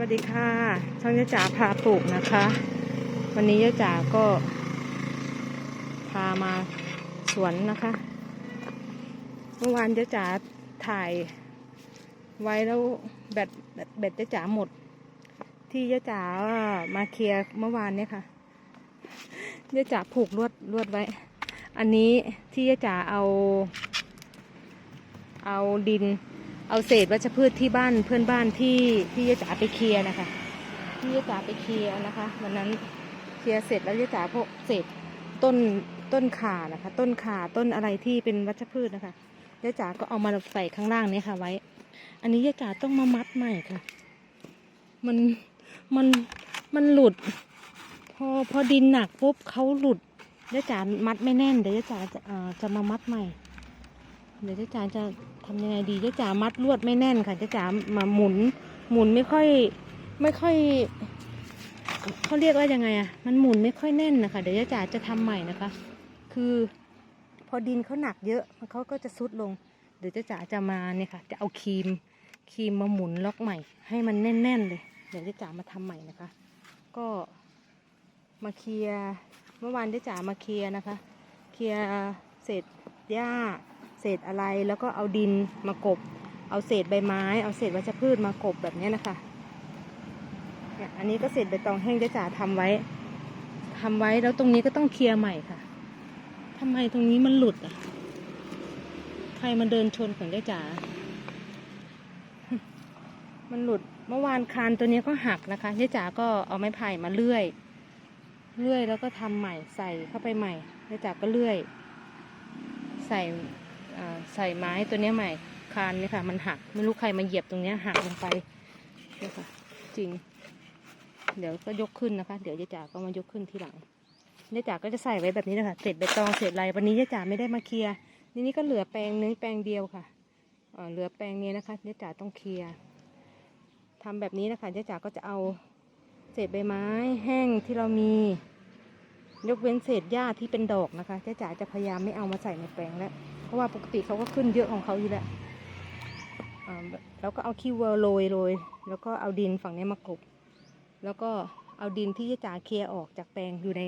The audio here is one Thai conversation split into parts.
วัสดีค่ะ ช่องยะจ๋าพาปลูกนะคะ วันนี้ยะจ๋าก็ พามาสวนนะคะ เมื่อวานยะจ๋าถ่ายไว้แล้วแบตแบตแบตยะจ๋าหมด ที่ยะจ๋ามาเคลียร์เมื่อวานเนี่ยค่ะยะจ๋าผูกลวดลวดไว้ อันนี้ที่ยะจ๋าเอา เอาดิน เอาเศษวัชพืชที่บ้านเพื่อนบ้านที่ที่ยะจ๋าไปเคลียร์นะคะที่ยะจ๋าไปเคลียร์นะคะวันนั้นเคลียร์เสร็จแล้วยะจ๋าพวกเศษต้นต้นข่านะคะ ต้นข่าต้นอะไรที่เป็นวัชพืชนะคะยะจ๋าก็เอามาใส่ข้างล่างนี้ค่ะ ไว้ อันนี้ยะจ๋าต้องมามัดใหม่ค่ะ มันมันมันหลุด พอพอดินหนักปุ๊บเขาหลุดยะจ๋ามัดไม่แน่นเดี๋ยวยะจ๋าจะจะมามัดใหม่ เดี๋ยวยะจ๋าจะ ทำยังไงดียะจ๋ามัดลวดไม่แน่นค่ะยะจ๋ามาหมุน หมุนไม่ค่อย ไม่ค่อยเขาเรียกว่ายังไงอะมันหมุนไม่ค่อยแน่นนะคะ เดี๋ยวยะจ๋าจะทำใหม่นะคะ คือพอดินเขาหนักเยอะเขาก็จะซุดลง เดี๋ยวยะจ๋าจะมาเนี่ยค่ะ จะเอาครีมครีมมาหมุนล็อกใหม่ ให้มันแน่นๆเลย เดี๋ยวยะจ๋ามาทำใหม่นะคะ ก็มาเคลียร์เมื่อวานยะจ๋ามาเคลียร์นะคะ เคลียร์เศษหญ้า เศษอะไรแล้วก็เอาดินมากบ เอาเศษใบไม้ เอาเศษวัชพืชมากบแบบนี้นะคะเนี่ยอันนี้ก็เศษใบตองแห้งจะจ๋าทำไว้ทำไว้แล้วตรงนี้ก็ต้องเคลียร์ใหม่ค่ะทำไมตรงนี้มันหลุดอะ ใครมาเดินชนของเจ๊จ๋ามันหลุดเมื่อวานคานตัวนี้ก็หักนะคะเจ๊จ๋าก็เอาไม้ไผ่มาเลื่อย เลื่อยแล้วก็ทำใหม่ใส่เข้าไปใหม่เจ๊จ๋าก็เลื่อย ใส่ ใส่ไม้ตัวนี้ใหม่คานเนี่ยค่ะ มันหักไม่รู้ใครมาเหยียบตรงนี้หักลงไปเนี่ยค่ะ จริง เดี๋ยวก็ยกขึ้นนะคะ เดี๋ยวยายจ๋าก็มายกขึ้นทีหลังยายจ๋าก็จะใส่ไว้แบบนี้นะคะเศษใบตองเศษอะไรวันนี้ยายจ๋าไม่ได้มาเคลียร์นี่นี่ก็เหลือแปลงนึงแปลงเดียวค่ะเหลือแปลงนี้นะคะยายจ๋าต้องเคลียร์ทำแบบนี้นะคะยายจ๋าก็จะเอาเศษใบไม้แห้งที่เรามี ยกเว้นเศษหญ้าที่เป็นดอกนะคะยายจ๋าจะพยายามไม่เอามาใส่ในแปลงแล้ว เพราะว่าปกติเขาก็ขึ้นเยอะของเขาอยู่แล้วแล้วก็เอาขี้วัวโรยโรยแล้วก็เอาดินฝั่งนี้มากบแล้วก็เอาดินที่ยะจ๋าเคลียร์ออกจากแปลงอยู่ใน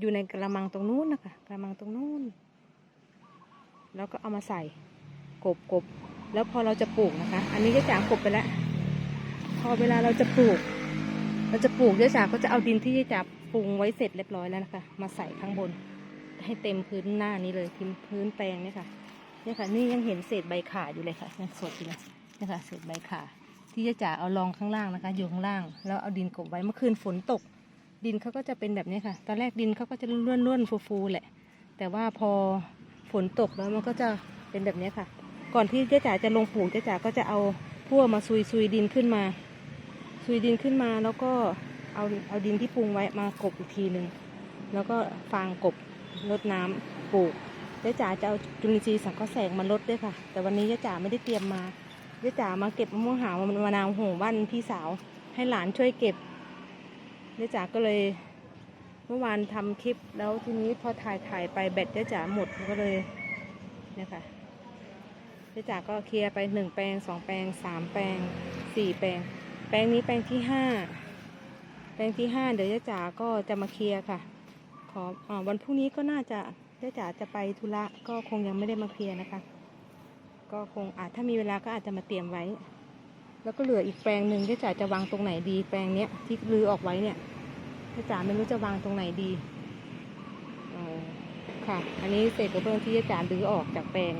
อยู่ในกระมังตรงนู้นนะคะกระมังตรงนู้น แล้วก็เอามาใส่กบกบแล้วพอเราจะปลูกนะคะ อันนี้ยะจ๋ากบไปแล้ว พอเวลาเราจะปลูก เราจะปลูกยะจ๋าก็จะเอาดินที่ยะจ๋าปรุงไว้เสร็จเรียบร้อยแล้วนะคะ มาใส่ข้างบน ให้เต็มพื้นหน้านี้เลยพื้นพื้นแปลงเนี่ยค่ะเนี่ยค่ะ นี่ยังเห็นเศษใบขาอยู่เลยค่ะยังสดอยู่เลยเนี่ยค่ะเศษใบขาที่จะจ๋าเอารองข้างล่างนะคะ อยู่ข้างล่าง แล้วเอาดินกบไว้เมื่อคืนฝนตก ดินเขาก็จะเป็นแบบนี้ค่ะ ตอนแรกดินเขาก็จะร่วนร่วนๆฟูแหละ แต่ว่าพอฝนตกแล้วมันก็จะเป็นแบบนี้ค่ะ ก่อนที่เจ๊จ๋าจะลงปลูกเจ๊จ๋าก็จะเอาพั่วมาซุยซุยดินขึ้นมา ซุยดินขึ้นมาแล้วก็เอาเอาดินที่ปรุงไว้มากบอีกทีหนึ่งแล้วก็ฟางกบ รดน้ำปลูกยาจ๋าจะเอาจุลินทรีย์สังเคราะห์แสงมาลดด้วยค่ะ แต่วันนี้ยาจ๋าไม่ได้เตรียมมายาจ๋ามาเก็บมะม่วงหาวมะนาวโหบ้านพี่สาว ให้หลานช่วยเก็บยาจ๋าก็เลย เมื่อวานทำคลิปแล้วทีนี้พอถ่ายถ่ายไปแบตยาจ๋าหมดก็เลยเนี่ยค่ะยาจ๋าก็เคลียร์ไปหนึ่งแปลงสองแปลงสามแปลงสี่แปลง แปลงนี้แปลงที่ห้าแปลงที่ห้าเดี๋ยวยาจ๋าก็จะมาเคลียร์ค่ะ ขออวันพรุ่งนี้ก็น่าจะเจ๊จ๋าจะไปธุระก็คงยังไม่ได้มาเคลียร์นะคะ ก็คงอาจถ้ามีเวลาก็อาจจะมาเตรียมไว้ แล้วก็เหลืออีกแปลงหนึ่งเจ๊จ๋าจะวางตรงไหนดี แปลงเนี้ยที่รื้อออกไว้เนี่ยเจ๊จ๋าไม่รู้จะวางตรงไหนดีอค่ะ อันนี้เศษกระเบื้องที่เจ๊จ๋ารื้อออกจากแปลง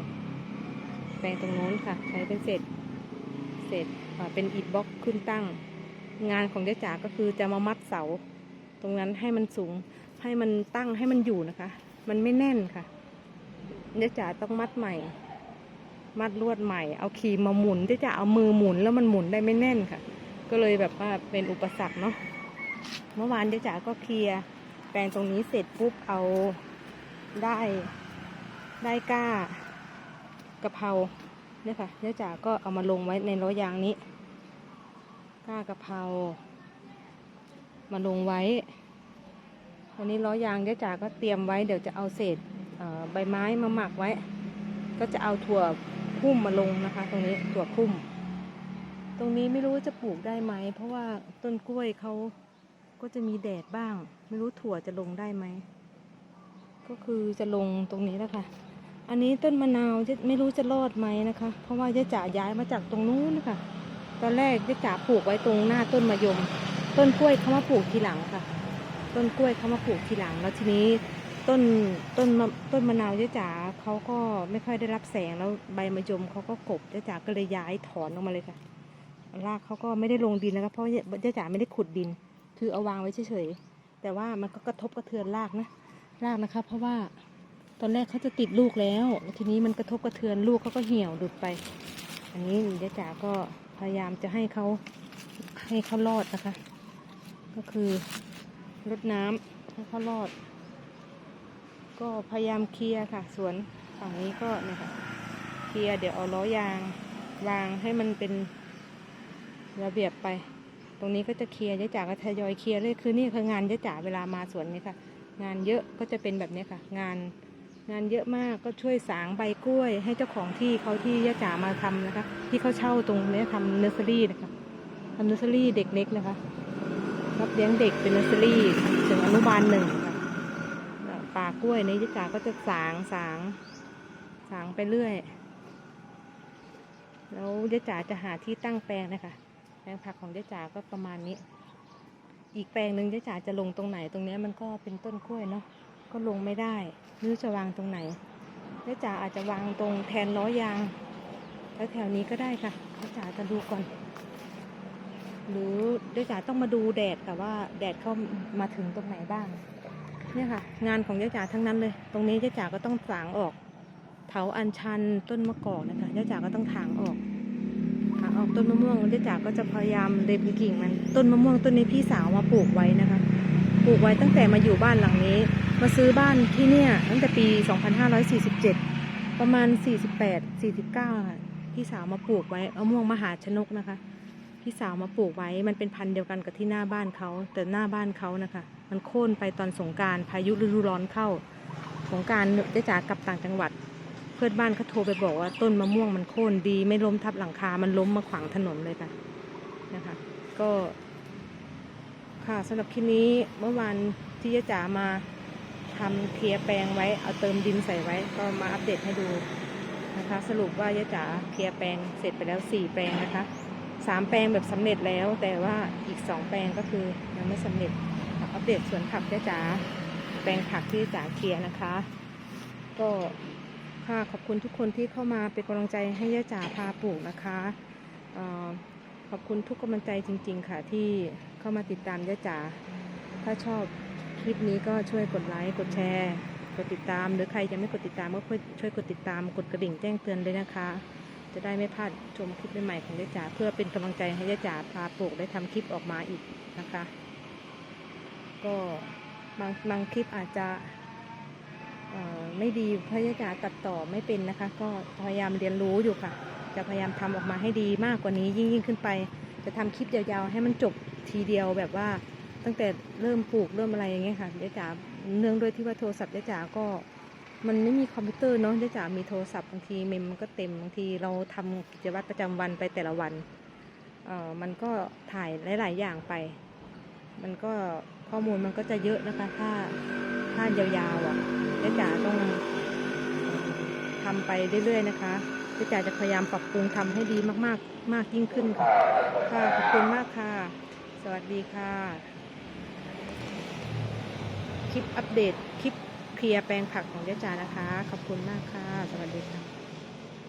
แปลงตรงโน้นค่ะ ใช้เป็นเศษเศษเป็นอิฐบล็อกขึ้นตั้ง งานของเจ๊จ๋าก็คือจะมามัดเสา ตรงนั้นให้มันสูง ให้มันตั้งให้มันอยู่นะคะ มันไม่แน่นค่ะเดี๋ยวจ๋าต้องมัดใหม่ มัดลวดใหม่ เอาครีมมาหมุนเดี๋ยวจ๋าเอามือหมุนแล้วมันหมุนได้ไม่แน่นค่ะ ก็เลยแบบว่าเป็นอุปสรรคเนาะเมื่อวานเดี๋ยวจ๋าก็เคลียร์แปลงตรงนี้เสร็จปุ๊บเอาได้ได้ก้ากะเพราเนี่ยค่ะเดี๋ยวจ๋าก็เอามาลงไว้ในล้อยางนี้ ก้ากะเพรามาลงไว้ วันนี้ล้อยางเจ๊จ๋าก็เตรียมไว้เดี๋ยวจะเอาเศษใบไม้มาหมักไว้ ก็จะเอาถั่วพุ่มมาลงนะคะ ตรงนี้ถั่วพุ่ม ตรงนี้ไม่รู้จะปลูกได้ไหม เพราะว่าต้นกล้วยเขาก็จะมีแดดบ้าง ไม่รู้ถั่วจะลงได้ไหม ก็คือจะลงตรงนี้แล้วค่ะ อันนี้ต้นมะนาวจะไม่รู้จะรอดไหมนะคะ เพราะว่าเจ๊จ๋าย้ายมาจากตรงนู้นนะคะตอนแรกเจ๊จ๋าปลูกไว้ตรงหน้าต้นมะยม ต้นกล้วยเขามาปลูกทีหลังค่ะ ต้นกล้วยเขามาปลูกทีหลัง แล้วทีนี้ต้นต้นมะต้นมะนาวเจ๊จ๋าเขาก็ไม่ค่อยได้รับแสงแล้วใบมะยมเขาก็กบเจ๊จ๋าก็เลยย้ายถอนออกมาเลยค่ะรากเขาก็ไม่ได้ลงดินนะคะเพราะเจ๊จ๋าไม่ได้ขุดดิน คือเอาวางไว้เฉยๆแต่ว่ามันก็กระทบกระเทือนรากนะรากนะคะ เพราะว่าตอนแรกเขาจะติดลูกแล้วแล้วทีนี้มันกระทบกระเทือนลูกเขาก็เหี่ยวหลุดไป อันนี้เจ๊จ๋าก็พยายามจะให้เขาให้เขารอดนะคะ ก็คือ รดน้ำให้เขารอด ก็พยายามเคลียร์ค่ะ สวนฝั่งนี้ก็เนี่ยค่ะเคลียร์เดี๋ยวเอาล้อยางวางให้มันเป็นระเบียบไป ตรงนี้ก็จะเคลียร์เจ๊จ๋าก็ทยอยเคลียร์เลยคือนี่คืองานเจ๊จ๋าเวลามาสวนนี้ค่ะ งานเยอะก็จะเป็นแบบนี้ค่ะ งานงานเยอะมากก็ช่วยสางใบกล้วย ให้เจ้าของที่เขาที่เจ๊จ๋ามาทำนะคะ ที่เขาเช่าตรงนี้ทำเนอร์เซอรี่นะคะทำเนอร์เซอรี่เด็กเล็กนะคะ รับเลี้ยงเด็กเป็นนอร์เซอรี่ถึงอนุบาลหนึ่งค่ะป่ากล้วยในี้เจจ๋าก็จะสางสางสางไปเรื่อย แล้วเจจ๋าจะหาที่ตั้งแปลงนะคะ แปลงผักของเจจ๋าก็ประมาณนี้ อีกแปลงหนึ่งเจจ๋าจะลงตรงไหนตรงนี้มันก็เป็นต้นกล้วยเนาะ ก็ลงไม่ได้ไม่รู้จะวางตรงไหนเจจ๋าอาจจะวางตรงแทนล้อยางแล้วแถวนี้ก็ได้ค่ะเจจ๋าจะดูก่อน หรือเจ๊จ๋าต้องมาดูแดดค่ะว่าแดดเข้ามาถึงตรงไหนบ้าง เนี่ยค่ะ งานของเจ๊จ๋าทั้งนั้นเลย ตรงนี้เจ๊จ๋าก็ต้องถางออก เถาอัญชันต้นมะกอกนะคะเจ๊จ๋าก็ต้องถางออกถางออกต้นมะม่วงเจ๊จ๋าก็จะพยายามเด็ดกิ่งมันต้นมะม่วงต้นนี้พี่สาวมาปลูกไว้นะคะ ปลูกไว้ตั้งแต่มาอยู่บ้านหลังนี้ มาซื้อบ้านที่เนี่ยตั้งแต่ปี 2547 ประมาณ 48 49ค่ะพี่สาวมาปลูกไว้มะม่วงมหาชนกนะคะ พี่สาวมาปลูกไว้ มันเป็นพันธุ์เดียวกันกับที่หน้าบ้านเขา แต่หน้าบ้านเขานะคะ มันโค่นไปตอนสงการพายุฤดูร้อนเข้า สงการได้จากกลับต่างจังหวัด เพื่อนบ้านเขาโทรไปบอกว่าต้นมะม่วงมันโค่นดี ไม่ล้มทับหลังคา มันล้มมาขวางถนนเลยค่ะนะคะ ก็ ค่ะสำหรับคลิปนี้เมื่อวานที่ยะจ๋ามาทำเคลียร์แปลงไว้ เอาเติมดินใส่ไว้ ก็มาอัปเดตให้ดูนะคะ สรุปว่ายะจ๋าเคลียร์แปลงเสร็จไปแล้วสี่แปลงนะคะ สามแปลงแบบสำเร็จแล้ว แต่ว่าอีกสองแปลงก็คือยังไม่สำเร็จอัปเดตสวนผักยะจ๋าแปลงผักที่ยะจ๋าเคลียร์นะคะ ก็ค่ะขอบคุณทุกคนที่เข้ามาเป็นกำลังใจให้ยะจ๋าพาปลูกนะคะออขอบคุณทุกกำลังใจจริง ๆ ค่ะที่เข้ามาติดตามย่าจ๋าถ้าชอบคลิปนี้ก็ช่วยกดไลค์กดแชร์ กดติดตาม หรือใครยังไม่กดติดตามก็ช่วยกดติดตามกดกระดิ่งแจ้งเตือนเลยนะคะ จะได้ไม่พลาดชมคลิปใหม่ๆของย่าจ๋าเพื่อเป็นกำลังใจให้ย่าจ๋าพาปลูกได้ทำคลิปออกมาอีกนะคะ ก็บางบางคลิปอาจจะไม่ดีเพราะย่าจ๋าตัดต่อไม่เป็นนะคะ ก็พยายามเรียนรู้อยู่ค่ะ จะพยายามทำออกมาให้ดีมากกว่านี้ยิ่งยิ่งขึ้นไป จะทำคลิปยาวๆ ให้มันจบทีเดียวแบบว่าตั้งแต่เริ่มปลูกเริ่มอะไรอย่างเงี้ยค่ะเจ๊จ๋าเนื่องด้วยที่ว่าโทรศัพท์เจ๊จ๋าก็ มันไม่มีคอมพิวเตอร์เนาะจ๊จ๋ามีโทรศัพท์บางทีเมมมันก็เต็มบางทีเราทำกิจวัตรประจำวันไปแต่ละวันเอ่อมันก็ถ่ายหลาย ๆ อย่างไป มันก็ข้อมูลมันก็จะเยอะนะคะ ถ้าถ้ายาวๆอะเจ๊จ๋าต้องทำไปเรื่อย ๆ นะคะเจ๊จ๋าจะพยายามปรับปรุงทำให้ดีมากๆ มากยิ่งขึ้นค่ะค่ะขอบคุณมากค่ะ สวัสดีค่ะ คลิปอัปเดต เคลียร์แปลงผักของเจ๊จ๋านะคะ ขอบคุณมากค่ะ สวัสดีค่ะ